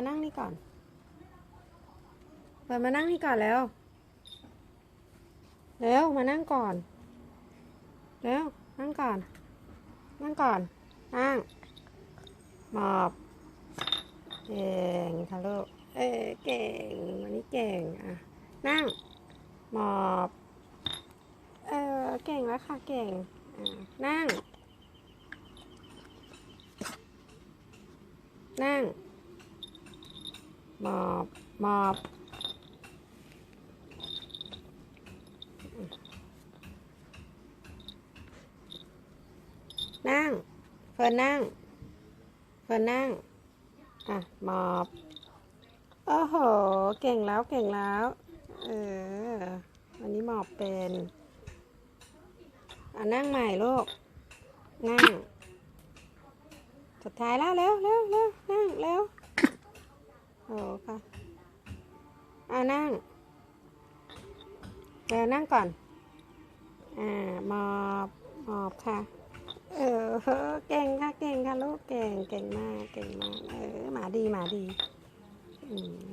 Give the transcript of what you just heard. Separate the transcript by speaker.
Speaker 1: มานั่งนี่ก่อนเฟิร์นมานั่งนี่ก่อนแล้วเร็วมานั่งก่อนเร็วนั่งก่อน นั่งก่อน นั่งหมอบเก่งค่ะลูกเอ้ยเก่งวันนี้เก่งอะนั่งหมอบเออเก่งแล้วค่ะเก่งอะนั่ง นั่งห มอบหมอบนั่ง เฟิร์นนั่ง เฟิร์นนั่ง อะหมอบโอ้โห เก่งแล้วเก่งแล้ว เออวันนี้หมอบเป็นอะนั่งใหม่ลูก นั่ง สุดท้ายแล้วเร็วเร็วเร็วนั่งเร็ว โอ้ค่ะอานั่งเดี๋ยวนั่งก่อน อ่าหมอบหมอบค่ะ เออเก่งค่ะ เก่งค่ะลูกเก่ง เก่งมาก เก่งมาก เออ หมาดี หมาดี อืม